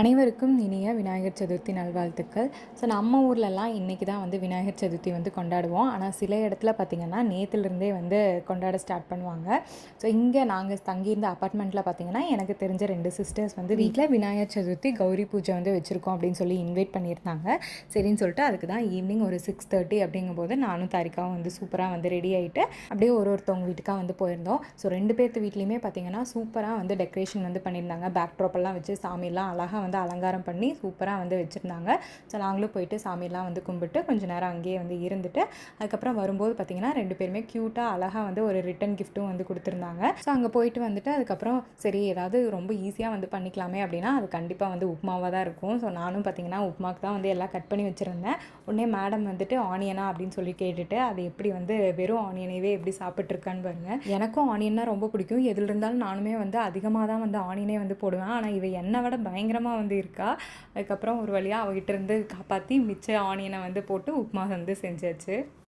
அனைவருக்கும் இனிய விநாயகர் சதுர்த்தி நல்வாழ்த்துக்கள். ஸோ நம்ம ஊர்லலாம் இன்றைக்கி தான் வந்து விநாயகர் சதுர்த்தி வந்து கொண்டாடுவோம். ஆனால் சில இடத்துல பார்த்திங்கன்னா நேற்றுலேருந்தே வந்து கொண்டாட ஸ்டார்ட் பண்ணுவாங்க. ஸோ இங்கே நாங்கள் தங்கியிருந்த அப்பார்ட்மெண்ட்டில் பார்த்திங்கன்னா எனக்கு தெரிஞ்ச ரெண்டு சிஸ்டர்ஸ் வந்து வீட்டில் விநாயகர் சதுர்த்தி கௌரி பூஜை வந்து வச்சுருக்கோம் அப்படின்னு சொல்லி இன்வைட் பண்ணியிருந்தாங்க. சரின்னு சொல்லிட்டு அதுக்கு தான் ஈவினிங் ஒரு சிக்ஸ் தேர்ட்டி அப்படிங்கும்போது நானும் தாரிக்காவும் வந்து சூப்பராக வந்து ரெடி ஆகிட்டு அப்படியே ஒரு ஒருத்தவங்க வீட்டுக்காக வந்து போயிருந்தோம். ஸோ ரெண்டு பேர்த்து வீட்லேயுமே பார்த்திங்கன்னா சூப்பராக வந்து டெக்கரேஷன் வந்து பண்ணியிருந்தாங்க. பேக் ட்ராப்பெல்லாம் வச்சு சாமியெல்லாம் அழகாக வந்து அலங்காரம் பண்ணி சூப்பராக வந்து வச்சுருந்தாங்க. ஸோ நாங்களும் போயிட்டு சாமியெல்லாம் வந்து கும்பிட்டு கொஞ்சம் நேரம் அங்கேயே வந்து இருந்துட்டு அதுக்கப்புறம் வரும்போது பார்த்திங்கன்னா ரெண்டு பேருமே க்யூட்டாக அழகாக வந்து ஒரு ரிட்டன் கிஃப்ட்டும் வந்து கொடுத்துருந்தாங்க. ஸோ அங்கே போயிட்டு வந்துட்டு அதுக்கப்புறம் சரி ஏதாவது ரொம்ப ஈஸியாக வந்து பண்ணிக்கலாமே அப்படின்னா அது கண்டிப்பாக வந்து உப்புமாவாக தான் இருக்கும். ஸோ நானும் பார்த்தீங்கன்னா உப்புமாக்கு தான் வந்து எல்லாம் கட் பண்ணி வச்சுருந்தேன். உடனே மேடம் வந்துட்டு ஆனியனா அப்படின்னு சொல்லி கேட்டுட்டு அது எப்படி வந்து வெறும் ஆனியனைவே எப்படி சாப்பிட்ருக்கான்னு பாருங்கள் எனக்கும் ஆனியன்னா ரொம்ப பிடிக்கும். எதில் இருந்தாலும் நானுமே வந்து அதிகமாக தான் வந்து ஆனியனே வந்து போடுவேன். ஆனால் இவை என்னை விட பயங்கரமாக வந்து இருக்கா? அதுக்கப்புறம் ஒரு வழியாக அவகிட்ட இருந்து காப்பாற்றி மிச்ச ஆனியனை வந்து போட்டு உப்புமா வந்து செஞ்சாச்சு.